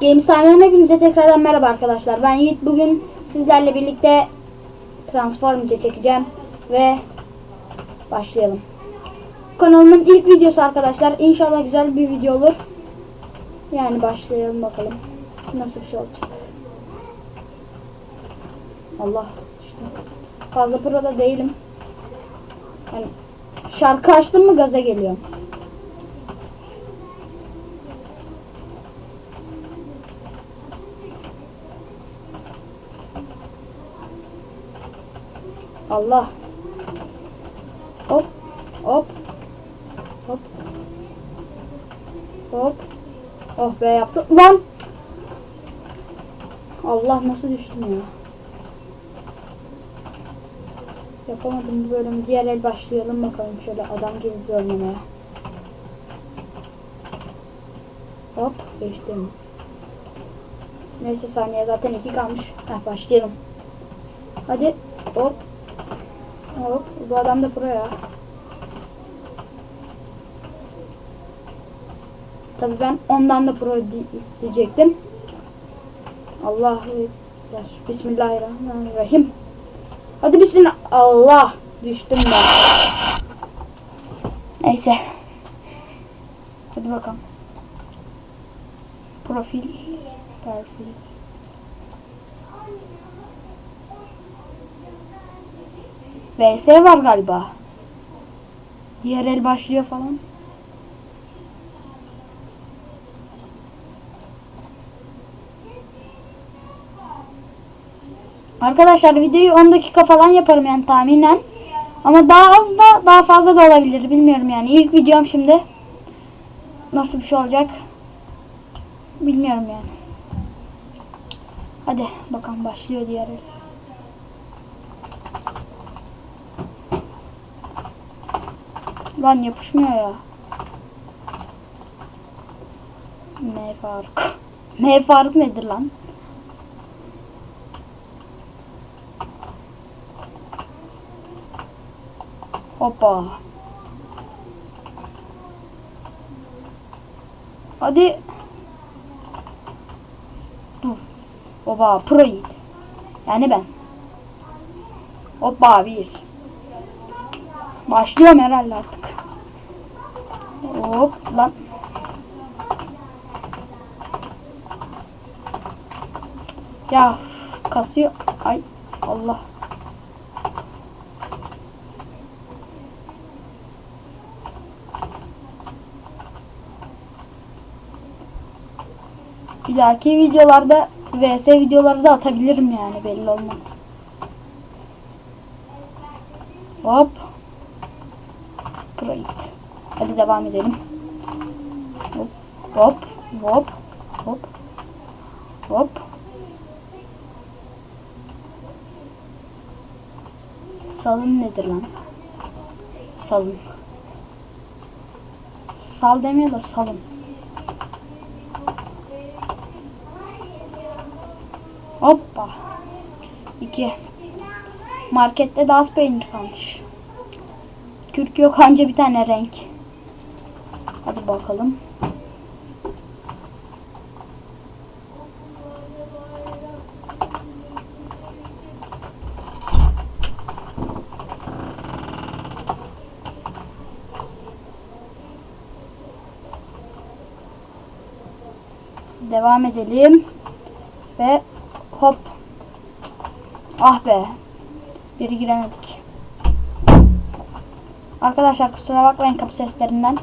Games Time'dan hepinize tekrardan merhaba arkadaşlar. Ben Yiğit. Bugün sizlerle birlikte Transformers çekeceğim ve başlayalım. Kanalımın ilk videosu arkadaşlar. İnşallah güzel bir video olur. Yani başlayalım bakalım. Nasıl bir şey olacak. Allah düştüm. Fazla pro da değilim. Yani şarkı açtım mı gaza geliyorum. Allah. Hop. Hop. Hop. Hop. Oh be yaptım. Lan. Allah nasıl düştüm ya. Yapamadım bu bölüm. Diğer el başlayalım bakalım şöyle adam gibi oynamaya. Hop geçtim. Neyse saniye zaten iki kalmış. Heh başlayalım. Hadi hop. Hop. Bu adam da pro ya. Tabi ben ondan da pro di- diyecektim. Allahu Ekber. Bismillahirrahmanirrahim. Hadi bismillah. Allah. Düştüm ben. Neyse. Hadi bakalım. Profil. Profil. VS var galiba. Diğer el başlıyor falan. Arkadaşlar videoyu 10 dakika falan yaparım yani tahminen. Ama daha az da daha fazla da olabilir bilmiyorum yani. İlk videom şimdi. Nasıl bir şey olacak? Bilmiyorum yani. Hadi bakalım başlıyor diğer el. Lan yapışmıyor ya. M Faruk. M Faruk nedir lan? Hoppa. Hadi. Oba pro yiğit. Yani ben. Hoppa bir. Başlıyorum herhalde artık. Hop lan. Ya kasıyor. Ay Allah. Bir dahaki videolarda vs videoları da atabilirim yani belli olmaz. Hop. Great. Hadi devam edelim. Hop hop hop hop hop. Salın nedir lan? Salın. Sal demiyor da salın. Hoppa. İki. Markette daha az peynir kalmış. Kürk yok anca bir tane renk. Hadi bakalım. Devam edelim. Ve hop. Ah be. Biri giremedik. Arkadaşlar kusura bakmayın kapı seslerinden.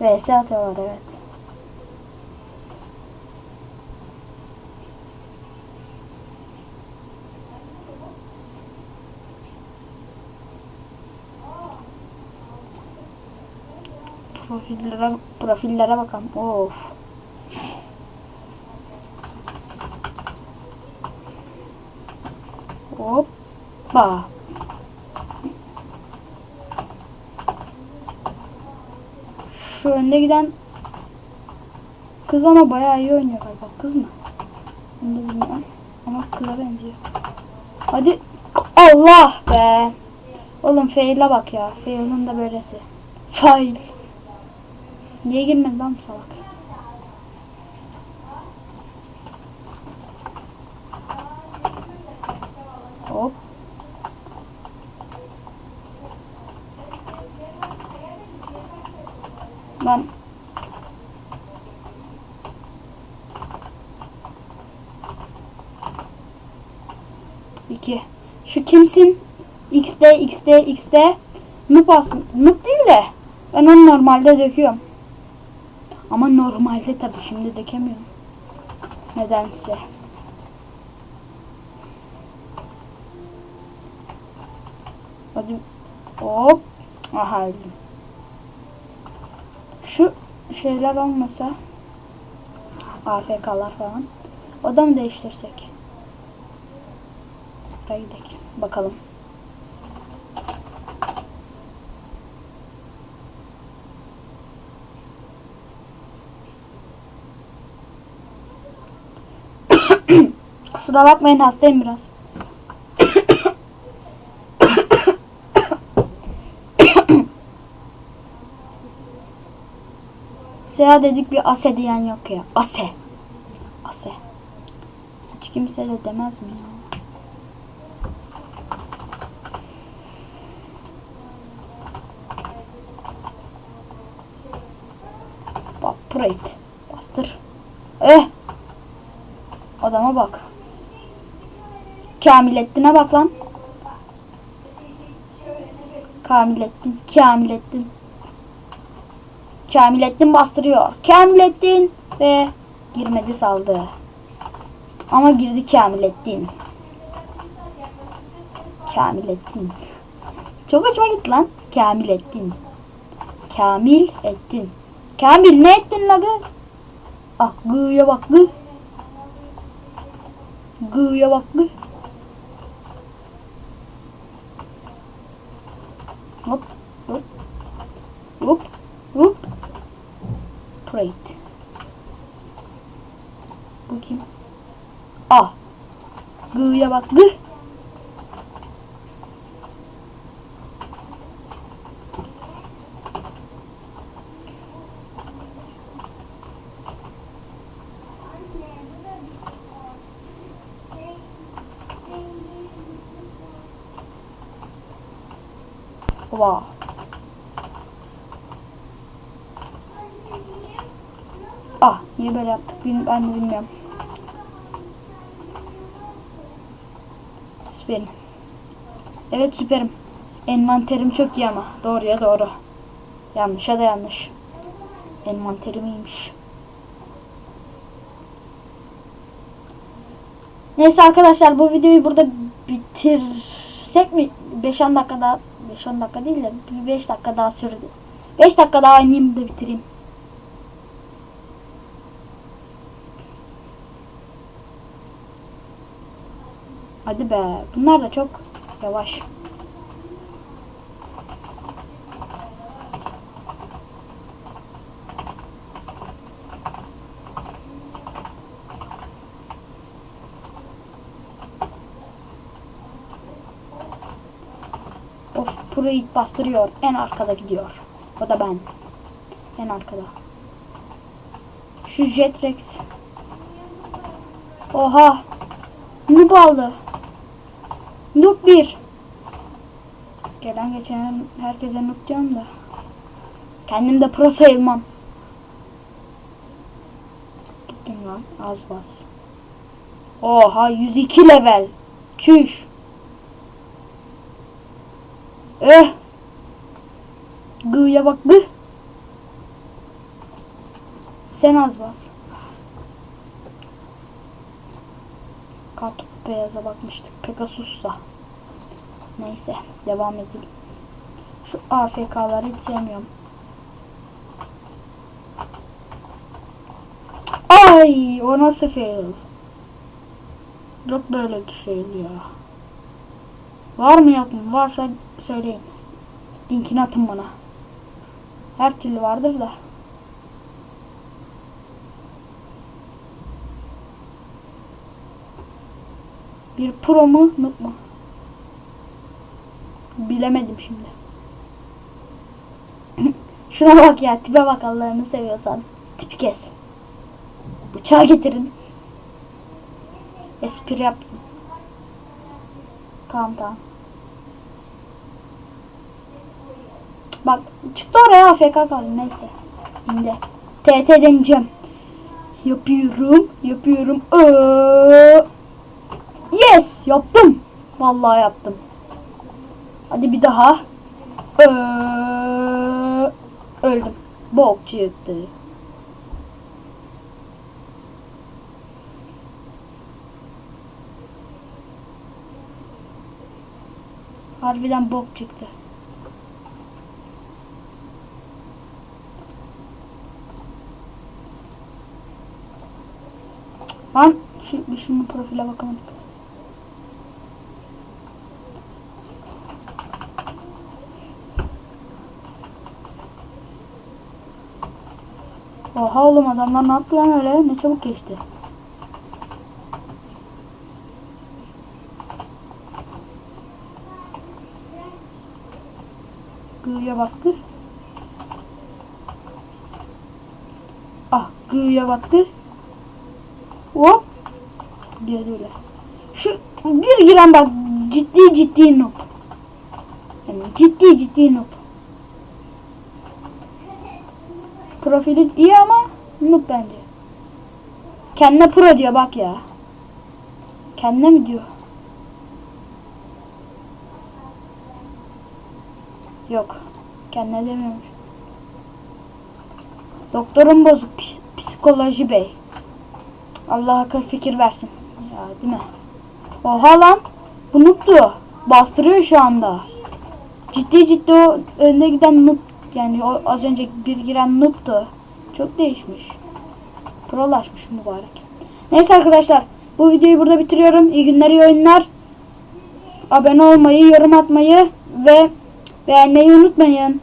VS atıyorlar evet. Profillere, profillere bakalım. Of. Hoppa. Şu önde giden kız ama bayağı iyi oynuyor galiba. Kız mı? Onu da bilmiyorum. Ama kıza benziyor. Hadi. Allah be. Oğlum fail'e bak ya. Fail'in de böylesi. Fail. Niye girmedi lan salak? Hop. Lan. İki. Şu kimsin? XD, XD, XD. Noob alsın. Noob değil de. Ben onu normalde döküyorum. Ama normalde tabii şimdi dökemiyorum. Nedense. Hop. Aha öldüm. Şu şeyler olmasa AFK'lar falan. O da mı değiştirsek? Hadi gidelim. Bakalım. Kusura bakmayın hastayım biraz. Seha dedik bir ase diyen yok ya. Ase. Ase. Hiç kimse de demez mi ya? Prate. Bastır. Eh. Adama bak. Kamilettin'e bak lan. Kamilettin. Kamilettin. Kamilettin bastırıyor. Kamilettin ve girmedi saldı. Ama girdi Kamilettin. Kamilettin. Çok hoşuma gitti lan. Kamilettin. Kamil ettin. Kamil ne ettin la gı? Ah gıya bak gı. Gıya bak gı. Hop hop hop hop. Prate. Bu kim? Ah. Gıya bak gı. Wow. Ah niye böyle yaptık ben de bilmiyorum. Süperim. Evet süperim. Envanterim çok iyi ama. Doğruya doğru. Yanlışa da yanlış. Envanterim iyiymiş. Neyse arkadaşlar bu videoyu burada bitirsek mi? 5-10 dakika daha 5-10 dakika değil de 5 dakika daha sürdü. 5 dakika daha oynayayım da bitireyim. Hadi be. Bunlar da çok yavaş. Of Pruitt bastırıyor. En arkada gidiyor. O da ben. En arkada. Şu Jetrex. Oha. Noob aldı. Noob 1. Gelen geçen herkese noob diyorum da. Kendim de pro sayılmam. Gittim lan az bas. Oha 102 level. Çüş. Eh. Gı'ya bak gı. Sen az bas. Beyaza bakmıştık. Pegasus'sa. Neyse devam edelim. Şu AFK'ları hiç sevmiyorum. Ay o nasıl fail? Yok böyle bir fail ya. Var mı yok? Varsa söyleyin. Linkini atın bana. Her türlü vardır da. Bir pro mu, noob mu? Bilemedim şimdi. Şuna bak ya tipe bak Allah'ını seviyorsan. Tipi kes. Bıçağı getirin. Espri yaptım. Tamam tamam. Bak çıktı oraya AFK kaldı neyse. Şimdi TT deneyeceğim. Yapıyorum, yapıyorum. Ee, yaptım. Vallahi yaptım. Hadi bir daha. Ee, öldüm. Bok çıktı. Harbiden bok çıktı. Lan şu, şunun profile bakamadık. Oha oğlum adamlar ne yaptı lan öyle? Ne çabuk geçti. Gı'ya baktı. Ah gı'ya baktı. Hop. Girdi öyle. Şu bir giren bak ciddi ciddi noob. Yani ciddi ciddi noob. Profili iyi ama noob bence. Kendine pro diyor bak ya. Kendine mi diyor? Yok. Kendine demiyormuş. Doktorum bozuk. ps- Psikoloji bey. Allah akıl fikir versin. Ya değil mi? Oha lan. Bu noob'tu. Bastırıyor şu anda. Ciddi ciddi o önde giden noob. Yani o az önce bir giren noob'tu. Çok değişmiş. Prolaşmış mübarek. Neyse arkadaşlar. Bu videoyu burada bitiriyorum. İyi günler, iyi oyunlar. Abone olmayı, yorum atmayı ve beğenmeyi unutmayın.